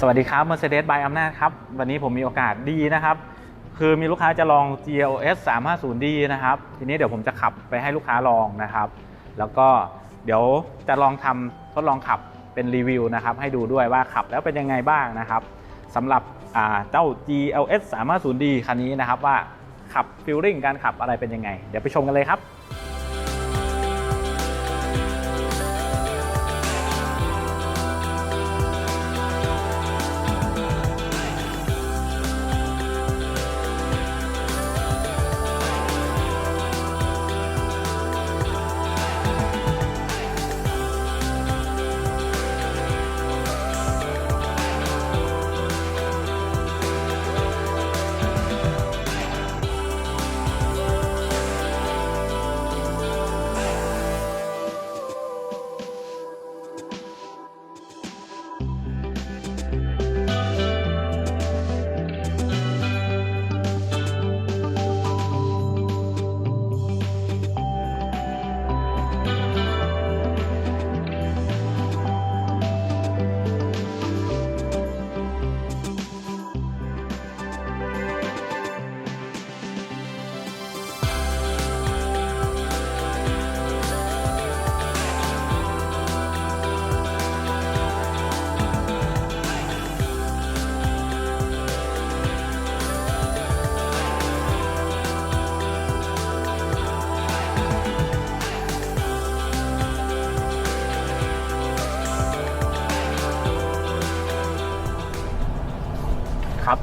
สวัสดีครับ Mercedes by อำนาจครับ วันนี้ผมมีโอกาสดีนะครับ คือมีลูกค้าจะลอง GLS 350D นะครับ ทีนี้เดี๋ยวผมจะขับไปให้ลูกค้าลองนะครับ แล้วก็เดี๋ยวจะลองทำทดลองขับเป็นรีวิวนะครับ ให้ดูด้วยว่าขับแล้วเป็นยังไงบ้างนะครับสำหรับเจ้า GLS 350D คันนี้นะครับว่าขับฟิลลิ่งการขับอะไรเป็นยังไง เดี๋ยวไปชมกันเลยครับ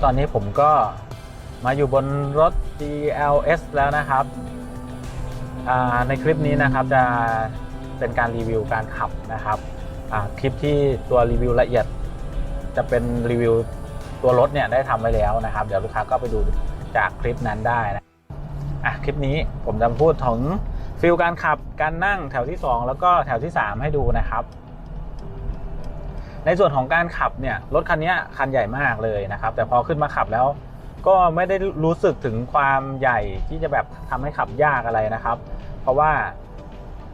ตอนนี้ผมก็มาอยู่บนรถ GLS แล้วนะครับในคลิปนี้นะครับจะเป็นการรีวิวการขับนะครับคลิปที่ตัวรีวิวละเอียด จะเป็นรีวิวตัวรถเนี่ยได้ทำไว้แล้วนะครับ เดี๋ยวลูกค้าก็ไปดูจากคลิปนั้นได้นะอะคลิปนี้ผมจะพูดถึงฟิลการขับการนั่งแถวที่ 2 แล้วก็แถวที่ 3 ให้ดูนะครับ ในส่วนของการขับเนี่ยรถคันนี้คันใหญ่มากเลยนะครับ แต่พอขึ้นมาขับแล้ว ก็ไม่ได้รู้สึกถึงความใหญ่ที่จะแบบทำให้ขับยากอะไรนะครับ เพราะว่า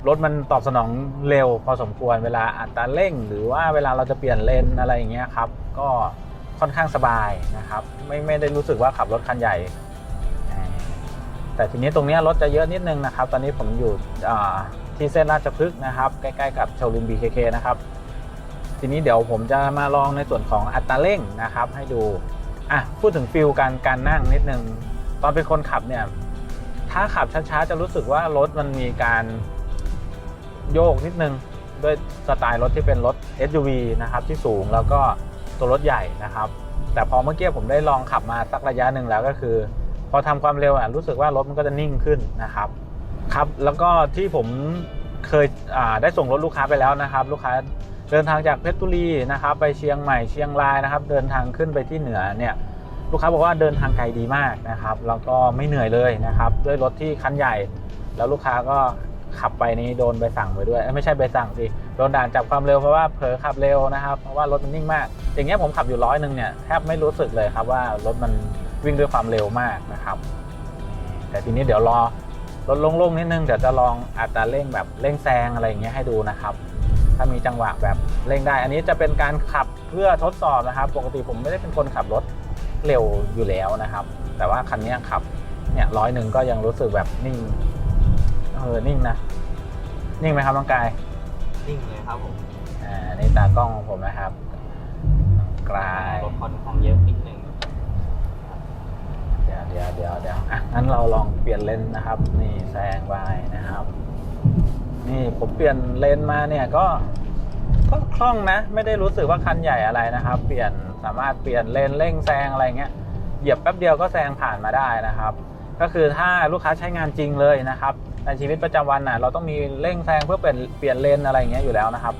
รถมันตอบสนองเร็วพอสมควรเวลาอัตราเร่ง หรือว่าเวลาเราจะเปลี่ยนเลนอะไรอย่างเงี้ยครับ ก็ค่อนข้างสบายนะครับ ไม่ไม่ได้รู้สึกว่าขับรถคันใหญ่ แต่ทีนี้ตรงเนี้ยรถจะเยอะนิดนึงนะครับ ตอนนี้ผมอยู่ที่เส้นราชพฤกษ์นะครับ ใกล้ ๆ กับโชว์รูม BKK นะครับ ทีนี้เดี๋ยวผมจะมาลองในส่วนของอัตราเร่งนะครับ ให้ดูอะพูดถึงฟิลการการนั่งนิดนึงตอนเป็นคนขับเนี่ย ถ้าขับช้าๆจะรู้สึกว่ารถมันมีการโยกนิดนึงด้วยสไตล์รถที่เป็นรถ SUV นะครับที่สูงแล้วก็ตัวรถใหญ่นะครับ แต่พอเมื่อกี้ผมได้ลองขับมาสักระยะหนึ่งแล้วก็คือ พอทำความเร็วอะรู้สึกว่ารถมันก็จะนิ่งขึ้นนะครับ ครับแล้วก็ที่ผมเคยได้ส่งรถลูกค้าไปแล้วนะครับ ลูกค้า เดินทางจากเพชรบุรีนะครับไปเชียงใหม่เชียงรายนะครับ เดินทางขึ้นไปที่เหนือเนี่ยลูกค้าบอกว่าเดินทางไกลดีมากนะครับแล้วก็ไม่เหนื่อยเลยนะครับด้วยรถที่คันใหญ่ แล้วลูกค้าก็ขับไปนี้โดนใบสั่งไปด้วยเอ้ยไม่ใช่ใบสั่งสิโดนด่านจับความเร็วเพราะว่าเผลอขับเร็วนะครับเพราะว่ารถมันนิ่งมาก อย่างเงี้ยผมขับอยู่ร้อยหนึ่งเนี่ยแทบไม่รู้สึกเลยครับว่ารถมันวิ่งด้วยความเร็วมากนะครับ แต่ทีนี้เดี๋ยวรอรถโล่งๆนิดนึงเดี๋ยวจะลองอัตราเร่งแบบเร่งแซงอะไรอย่างเงี้ยให้ดูนะครับ ถ้ามีจังหวะแบบเร่งได้ อันนี้จะเป็นการขับเพื่อทดสอบนะครับ ปกติผมไม่ได้เป็นคนขับรถเร็วอยู่แล้วนะครับ แต่ว่าคันนี้ขับเนี่ยร้อยหนึ่งก็ยังรู้สึกแบบนิ่งเออนิ่งนะ นิ่งไหมครับน้องกาย นิ่งเลยครับผมอ่านี่ตากล้องของผมนะครับน้องกายรถค่อนข้างเยอะนิดนึงเดี๋ยวเดี๋ยวเดี๋ยวเดี๋ยวอะงั้นเราลองเปลี่ยนเลนนะครับ นี่แซงไปนะครับ นี่ผมเปลี่ยนเลนมาเนี่ยก็ก็คล่องนะ ไม่ได้รู้สึกว่าคันใหญ่อะไรนะครับ เปลี่ยนสามารถเปลี่ยนเลนเร่งแซงอะไรเงี้ยเหยียบแป๊บเดียวก็แซงผ่านมาได้นะครับ ก็คือถ้าลูกค้าใช้งานจริงเลยนะครับในชีวิตประจำวันน่ะเราต้องมีเร่งแซงเพื่อเปลี่ยนเปลี่ยนเลนอะไรเงี้ยอยู่แล้วนะครับ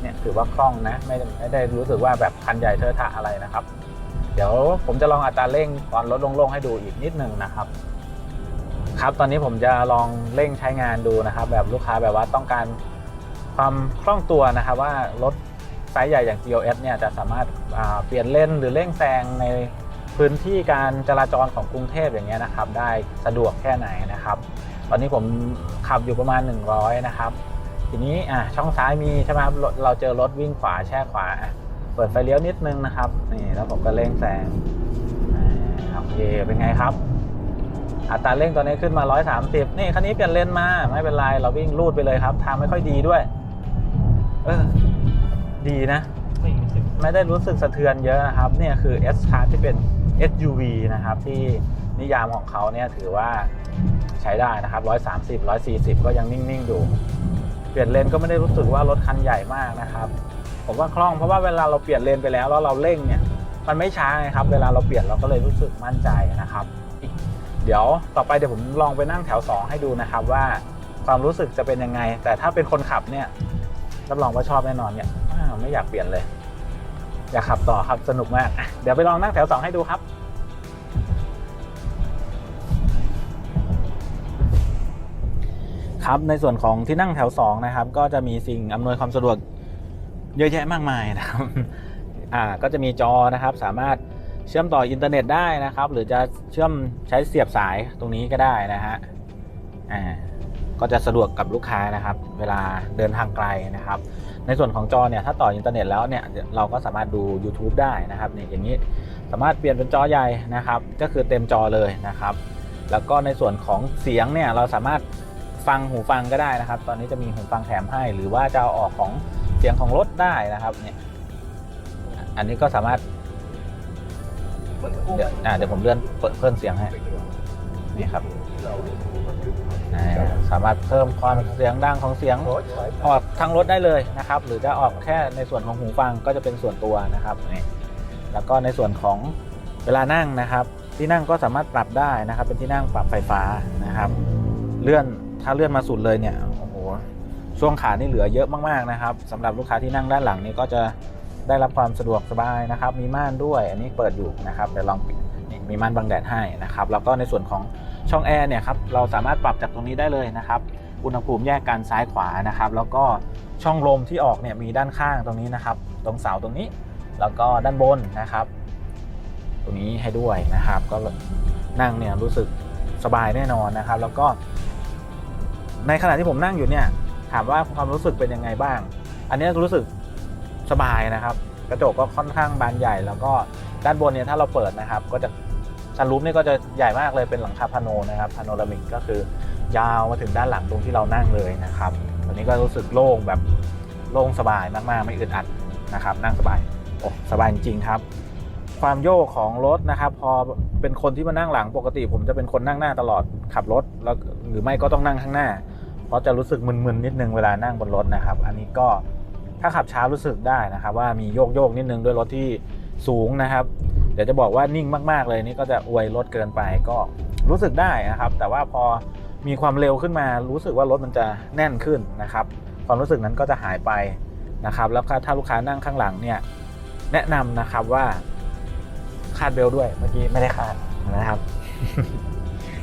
เนี่ยถือว่าคล่องนะไม่ได้ไม่ได้รู้สึกว่าแบบคันใหญ่เทอะทะอะไรนะครับ เดี๋ยวผมจะลองอัตราเร่งตอนรถโล่งๆให้ดูอีกนิดนึงนะครับ ครับตอนนี้ผมจะลองเร่งใช้งานดูนะครับ แบบลูกค้าแบบว่าต้องการความคล่องตัวนะครับว่ารถไซส์ใหญ่อย่าง GLS เนี่ยจะสามารถาเปลี่ยนเลนหรือเร่งแซงในพื้นที่การจราจรของกรุงเทพอย่างเงี้ยนะครับ ได้สะดวกแค่ไหนนะครับ ตอนนี้ผมขับอยู่ประมาณ 100 นะครับ ทีนี้อะช่องซ้ายมีใช่ไหมครับเราเจอรถวิ่งขวาแช่ขวา เปิดไฟเลี้ยวนิดนึงนะครับนี่แล้วผมก็เร่งแซงโอเคเป็นไงครับ อัตราเร่งตอนนี้ขึ้นมา 130 นี่คันนี้เปลี่ยนเลนมาไม่เป็นไร เราวิ่งลูดไปเลยครับทางไม่ค่อยดีด้วย เออ ดีนะไม่ไม่ได้รู้สึกสะเทือนเยอะนะครับ เนี่ยคือ S Class ที่เป็น SUV นะครับ ที่นิยามของเขาเนี่ยถือว่าใช้ได้นะครับ 130 140 ก็ยังนิ่ง ๆ อยู่ เปลี่ยนเลนก็ไม่ได้รู้สึกว่ารถคันใหญ่มากนะครับ ผมว่าคล่องเพราะว่าเวลาเราเปลี่ยนเลนไปแล้วแล้วเราเร่งเนี่ย มันไม่ช้าไงครับ เวลาเราเปลี่ยนเราก็เลยรู้สึกมั่นใจนะครับ เดี๋ยวต่อไปเดี๋ยวผมลองไปนั่งแถว 2 ให้ดูนะครับว่าความรู้สึกจะเป็นยังไง แต่ถ้าเป็นคนขับเนี่ยรับรองว่าชอบแน่นอนเนี่ยไม่อยากเปลี่ยนเลย อยากขับต่อครับสนุกมาก เดี๋ยวไปลองนั่งแถว 2 ให้ดูครับครับในส่วนของที่นั่งแถว2นะครับก็จะมีสิ่งอำนวยความสะดวกเยอะแยะมากมายนะครับอ่าก็จะมีจอนะครับสามารถ เชื่อมต่ออินเทอร์เน็ตได้นะครับ หรือจะเชื่อมใช้เสียบสายตรงนี้ก็ได้นะฮะอ่าก็จะสะดวกกับลูกค้านะครับ เวลาเดินทางไกลนะครับ ในส่วนของจอเนี่ยถ้าต่ออินเทอร์เน็ตแล้วเนี่ยเราก็สามารถดู YouTube ได้นะครับเนี่ยอย่างนี้สามารถเปลี่ยนเป็นจอใหญ่นะครับ ก็คือเต็มจอเลยนะครับ แล้วก็ในส่วนของเสียงเนี่ยเราสามารถฟังหูฟังก็ได้นะครับ ตอนนี้จะมีหูฟังแถมให้ หรือว่าจะเอาออกของเสียงของรถได้นะครับเนี่ยอันนี้ก็สามารถ เดี๋ยวอ่าเดี๋ยวผมเลื่อนเปิดเพิ่มเสียงให้นี่ครับอ่าสามารถเพิ่มความเสียงดังของเสียงออกทั้งรถได้เลยนะครับ หรือจะออกแค่ในส่วนของหูฟังก็จะเป็นส่วนตัวนะครับนี่แล้วก็ในส่วนของเวลานั่งนะครับ ที่นั่งก็สามารถปรับได้นะครับ เป็นที่นั่งปรับไฟฟ้านะครับ เลื่อนถ้าเลื่อนมาสุดเลยเนี่ยโอ้โหช่วงขานี่เหลือเยอะมากๆนะครับสำหรับลูกค้าที่นั่งด้านหลังนี่ก็จะ ได้รับความสะดวกสบายนะครับ มีม่านด้วย อันนี้เปิดอยู่นะครับเดี๋ยวลองปิดนี่มีม่านบังแดดให้นะครับ แล้วก็ในส่วนของช่องแอร์เนี่ยครับ เราสามารถปรับจากตรงนี้ได้เลยนะครับ อุณหภูมิแยกกันซ้ายขวานะครับ แล้วก็ช่องลมที่ออกเนี่ยมีด้านข้างตรงนี้นะครับ ตรงเสาตรงนี้ แล้วก็ด้านบนนะครับ ตรงนี้ให้ด้วยนะครับ ก็นั่งเนี่ยรู้สึกสบายแน่นอนนะครับ แล้วก็ ในขณะที่ผมนั่งอยู่เนี่ย ถามว่าความรู้สึกเป็นยังไงบ้าง อันนี้รู้สึก สบายนะครับ กระจกก็ค่อนข้างบานใหญ่ แล้วก็ด้านบนเนี่ยถ้าเราเปิดนะครับ ก็จะซันรูฟนี่ก็จะใหญ่มากเลยเป็นหลังคาพาโนนะครับพาโนรามิกก็คือยาวมาถึงด้านหลังตรงที่เรานั่งเลยนะครับตอนนี้ก็รู้สึกโล่งแบบโล่งสบายมากๆ ไม่อึดอัดนะครับ นั่งสบายโอ้สบายจริงครับ ความโยกของรถนะครับ พอเป็นคนที่มานั่งหลังปกติ ผมจะเป็นคนนั่งหน้าตลอดขับรถแล้วหรือไม่ก็ต้องนั่งข้างหน้า เพราะจะรู้สึกมึนๆนิดนึงเวลานั่งบนรถนะครับ อันนี้ก็ ถ้าขับช้ารู้สึกได้นะครับว่ามีโยกโยกนิดนึงด้วยรถที่สูงนะครับ เดี๋ยวจะบอกว่านิ่งมากๆเลยนี่ก็จะอวยรถเกินไปก็รู้สึกได้นะครับ แต่ว่าพอมีความเร็วขึ้นมา รู้สึกว่ารถมันจะแน่นขึ้นนะครับ ความรู้สึกนั้นก็จะหายไปนะครับ แล้วถ้าลูกค้านั่งข้างหลังเนี่ยแนะนำนะครับว่าคาดเบลด้วยเมื่อกี้ไม่ได้คาดนะครับ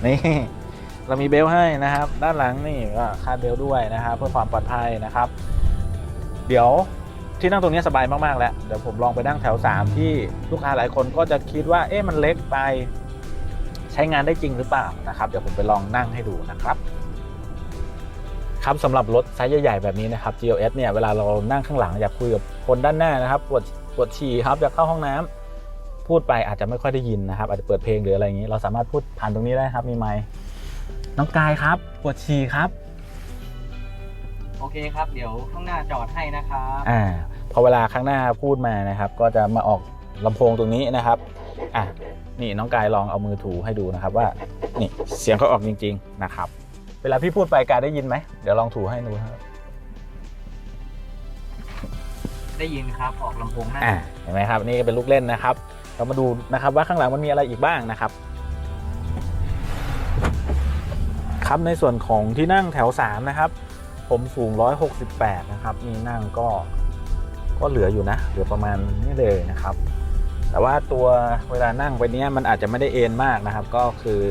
นี่เรามีเบลให้นะครับ ด้านหลังนี่ก็คาดเบลด้วยนะครับ เพื่อความปลอดภัยนะครับ เดี๋ยวที่นั่งตรงนี้สบายมาก ๆ แล้ว เดี๋ยวผมลองไปนั่งแถว 3 ที่ลูกค้าหลายคนก็จะคิดว่า เอ๊ะมันเล็กไปใช้งานได้จริงหรือเปล่านะครับ เดี๋ยวผมไปลองนั่งให้ดูนะครับ ครับสำหรับรถไซส์ใหญ่ ๆ แบบนี้นะครับ GLS เนี่ยเวลาเรานั่งข้างหลังอยากคุยกับคนด้านหน้านะครับปวดปวดฉี่ครับอยากเข้าห้องน้ำพูดไปอาจจะไม่ค่อยได้ยินนะครับ อาจจะเปิดเพลงหรืออะไรอย่างนี้ เราสามารถพูดผ่านตรงนี้ได้ครับมีไมค์น้องกายครับ ปวดฉี่ครับ โอเคครับ เดี๋ยวข้างหน้าจอดให้นะครับอ่าพอเวลาข้างหน้าพูดมานะครับ ก็จะมาออกลำโพงตรงนี้นะครับอะนี่น้องกายลองเอามือถูให้ดูนะครับว่านี่เสียงเขาออกจริง ๆนะครับ เวลาพี่พูดไปกายได้ยินไหมเดี๋ยวลองถูให้ดูครับได้ยินครับออกลำโพงหน้าอ่าเห็นไหมครับนี่ก็เป็นลูกเล่นนะครับ เรามาดูนะครับว่าข้างหลังมันมีอะไรอีกบ้างนะครับครับในส่วนของที่นั่งแถว3นะครับ ผมสูง 168 นะครับ นี่นั่งก็ก็เหลืออยู่นะ เหลือประมาณนี้เลยนะครับ แต่ว่าตัวเวลานั่งไปเนี้ยมันอาจจะไม่ได้เอนมากนะครับ ก็คือ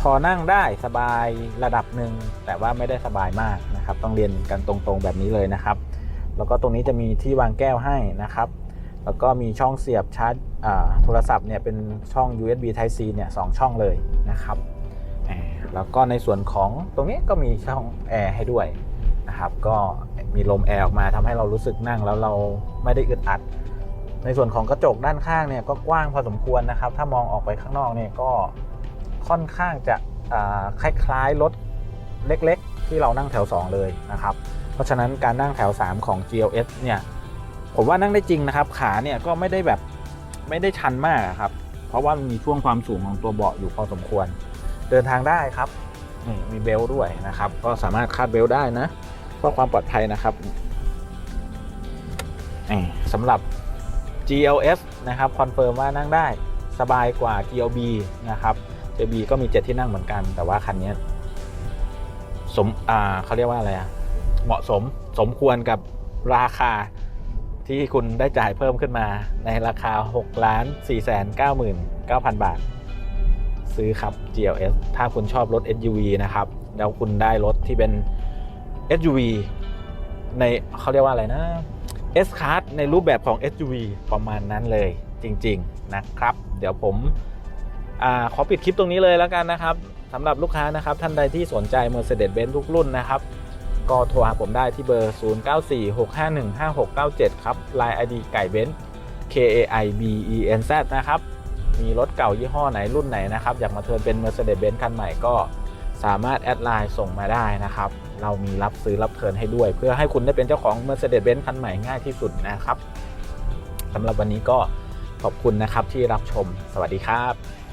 พอนั่งได้สบายระดับหนึ่งแต่ว่าไม่ได้สบายมากนะครับ ต้องเรียนกันตรงๆแบบนี้เลยนะครับ แล้วก็ตรงนี้จะมีที่วางแก้วให้นะครับ แล้วก็มีช่องเสียบชาร์จอ่าโทรศัพท์เนี่ยเป็นช่อง USB Type C เนี่ยสองช่องเลยนะครับแล้วก็ในส่วนของตรงนี้ก็มีช่องแอร์ให้ด้วย นะครับ ก็มีลมแอร์ออกมาทำให้เรารู้สึกนั่งแล้วเราไม่ได้อึดอัด ในส่วนของกระจกด้านข้างเนี่ยก็กว้างพอสมควรนะครับ ถ้ามองออกไปข้างนอกเนี่ยก็ค่อนข้างจะคล้ายๆรถเล็กๆ ที่เรานั่งแถว 2 เลยนะครับ เพราะฉะนั้นการนั่งแถว 3 ของ GLS เนี่ยผมว่านั่งได้จริงนะครับ ขาเนี่ยก็ไม่ได้แบบไม่ได้ชันมากครับ เพราะว่ามันมีช่วงความสูงของตัวเบาะอยู่พอสมควร เดินทางได้ครับ มีเบลด้วยนะครับ ก็สามารถคาดเบลได้นะ เพื่อความปลอดภัยนะครับสำหรับ GLS นะครับคอนเฟิร์มว่านั่งได้สบายกว่า GLB นะครับ GLB ก็มี 7 ที่นั่งเหมือนกัน แต่ว่าคันนี้สมอ่าเขาเรียกว่าอะไรอะเหมาะสมสมควรกับราคาที่คุณได้จ่ายเพิ่มขึ้นมาในราคา 6 ล้าน 4 9 9 0 0 0 บาท ซื้อครับ GLS ถ้าคุณชอบรถ SUV นะครับ แล้วคุณได้รถที่เป็น SUV ในเขาเรียกว่าอะไรนะ S Class ในรูปแบบของ SUV ประมาณนั้นเลยจริง ๆนะครับ เดี๋ยวผมอขอปิดคลิปตรงนี้เลยแล้วกันนะครับสำหรับลูกค้านะครับ ท่านใดที่สนใจ Mercedes-Benz ทุกรุ่นนะครับ ก็โทรหาผมได้ที่เบอร์ 0946515697 ครับ Line ID ไก่เบน K A I B E N Z นะครับ มีรถเก่ายี่ห้อไหนรุ่นไหนนะครับ อยากมาเทิร์นเป็น Mercedes-Benz คันใหม่ก็ สามารถแอดไลน์ส่งมาได้นะครับ เรามีรับซื้อรับเทินให้ด้วย เพื่อให้คุณได้เป็นเจ้าของ Mercedes-Benz คันใหม่ง่ายที่สุดนะครับสำหรับวันนี้ก็ขอบคุณนะครับที่รับชม สวัสดีครับ